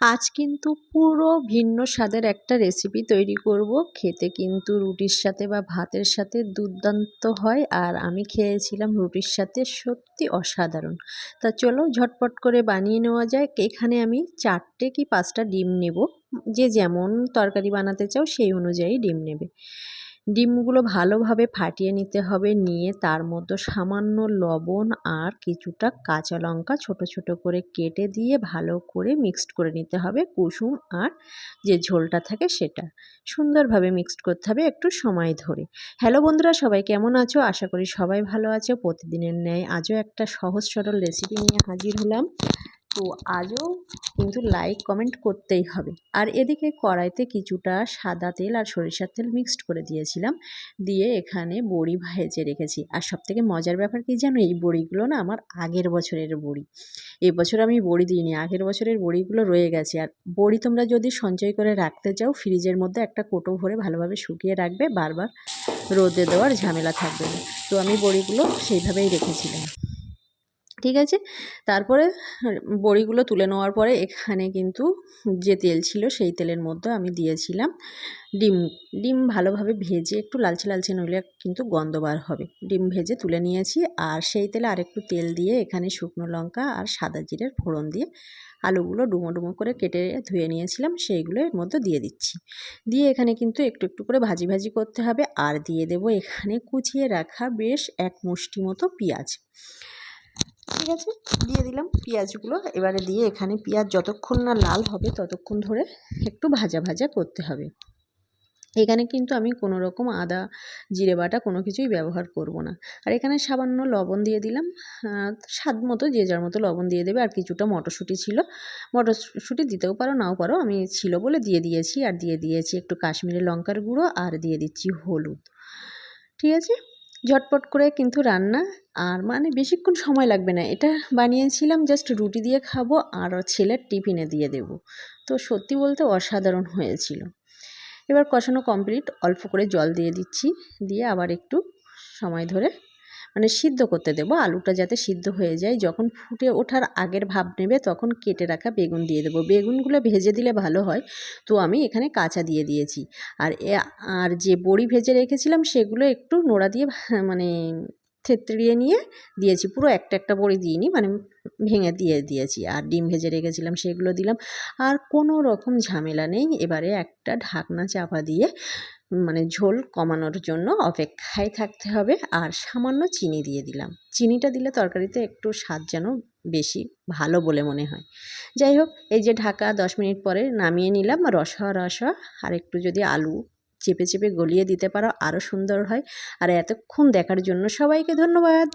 আজ কিন্তু পুরো ভিন্ন স্বাদের একটা রেসিপি তৈরি করব। খেতে কিন্তু রুটির সাথে বা ভাতের সাথে দুর্দান্ত হয় আর আমি খেয়েছিলাম রুটির সাথে সত্যি অসাধারণ। তা চলো ঝটপট করে বানিয়ে নেওয়া যায় এখানে আমি চারটে কি পাঁচটা ডিম নেব। যে যেমন তরকারি বানাতে চাও সেই অনুযায়ী ডিম নেবে। ডিমগুলো ভালোভাবে ফাটিয়ে নিতে হবে। নিয়ে তার মধ্যে সামান্য লবণ আর কিছুটা কাঁচা লঙ্কা ছোট ছোট করে কেটে দিয়ে ভালো করে মিক্সড করে নিতে হবে। কুসুম আর যে ঝোলটা থাকে সেটা সুন্দরভাবে মিক্সড করতে হবে একটু সময় ধরে। হ্যালো বন্ধুরা, সবাই কেমন আছো? আশা করি সবাই ভালো আছো। প্রতিদিনের ন্যায় আজও একটা সহজ সরল রেসিপি নিয়ে হাজির হলাম। তো আজও কিন্তু লাইক কমেন্ট করতেই হবে। আর এদিকে কড়াইতে কিছুটা সাদা তেল আর সরিষার তেল মিক্সড করে দিয়েছিলাম। দিয়ে এখানে বড়ি ভেজে রেখেছি। আর সবথেকে মজার ব্যাপার কি জানো, এই বড়িগুলো না আমার আগের বছরের বড়ি। এবছর আমি বড়ি দিইনি, আগের বছরের বড়িগুলো রয়ে গেছে। আর বড়ি তোমরা যদি সঞ্চয় করে রাখতে চাও, ফ্রিজের মধ্যে একটা কোটো ভরে ভালোভাবে শুকিয়ে রাখবে, বারবার রোদে দেওয়ার ঝামেলা থাকবে না। তো আমি বড়িগুলো সেইভাবেই রেখেছিলাম। ঠিক আছে? তারপরে বড়িগুলো তুলে নেওয়ার পরে এখানে কিন্তু যে তেল ছিল সেই তেলের মধ্যে আমি দিয়েছিলাম ডিম। ডিম ভালোভাবে ভেজে একটু লালচে লালচে নইলে কিন্তু গন্ধ বার হবে। ডিম ভেজে তুলে নিয়েছি আর সেই তেলে আরেকটু তেল দিয়ে এখানে শুকনো লঙ্কা আর সাদা জিরের ফোড়ন দিয়ে আলুগুলো ডুমো ডুমো করে কেটে ধুয়ে নিয়েছিলাম, সেইগুলো এর মধ্যে দিয়ে দিচ্ছি। দিয়ে এখানে কিন্তু একটু একটু করে ভাজি ভাজি করতে হবে আর দিয়ে দেব এখানে কুচিয়ে রাখা বেশ এক মুষ্টি মতো পেঁয়াজ। ঠিক আছে? দিয়ে দিলাম পেঁয়াজগুলো। এবারে দিয়ে এখানে পেঁয়াজ যতক্ষণ না লাল হবে ততক্ষণ ধরে একটু ভাজা ভাজা করতে হবে। এখানে কিন্তু আমি কোনো রকম আদা, জিরে বাটা কোনো কিছুই ব্যবহার করব না। আর এখানে সামান্য লবণ দিয়ে দিলাম। স্বাদ মতো যে যার মতো লবণ দিয়ে দেবে। আর কিছুটা মটরশুঁটি ছিল। মটরশুঁটি দিতেও পারো, নাও পারো, আমি ছিল বলে দিয়ে দিয়েছি। আর দিয়ে দিয়েছি একটু কাশ্মীরি লঙ্কার গুঁড়ো। আর দিয়ে দিচ্ছি হলুদ। ঠিক আছে? ঝটপট করে কিন্তু রান্না আর মানে বেশিক্ষণ সময় লাগবে না। এটা বানিয়েছিলাম জাস্ট রুটি দিয়ে খাব আর ছেলের টিফিনে দিয়ে দেব। তো সত্যি বলতে অসাধারণ হয়েছিল। এবার কষানো কমপ্লিট অল্প করে জল দিয়ে দিচ্ছি। দিয়ে আবার একটু সময় ধরে মানে সিদ্ধ করতে দেবো। আলুটা যাতে সিদ্ধ হয়ে যায়। যখন ফুটে ওঠার আগের ভাব নেবে, তখন কেটে রাখা বেগুন দিয়ে দেবো। বেগুনগুলো ভেজে দিলে ভালো হয়। তো আমি এখানে কাঁচা দিয়ে দিয়েছি। আর আর যে বড়ি ভেজে রেখেছিলাম, সেগুলো একটু নোড়া দিয়ে মানে থেতড়িয়ে নিয়ে দিয়েছি, পুরো একটা একটা বড়ি দিইনি মানে ভেঙে দিয়ে দিয়েছি। আর ডিম ভেজে রেখেছিলাম, সেগুলো দিলাম। আর কোনো রকম ঝামেলা নেই, এবারে একটা ঢাকনা চাপা দিয়ে মানে ঝোল কমানোর জন্য অপেক্ষায় থাকতে হবে। আর সামান্য চিনি দিয়ে দিলাম। চিনিটা দিলে তরকারিতে একটু স্বাদ যেন বেশি ভালো বলে মনে হয়। যাই হোক, এই যে ঢাকা দশ মিনিট পরে নামিয়ে নিলাম রসা রসা আর একটু যদি আলু চেপে চেপে গলিয়ে দিতে পারো আরও সুন্দর হয়। আর এতক্ষণ দেখার জন্য সবাইকে ধন্যবাদ।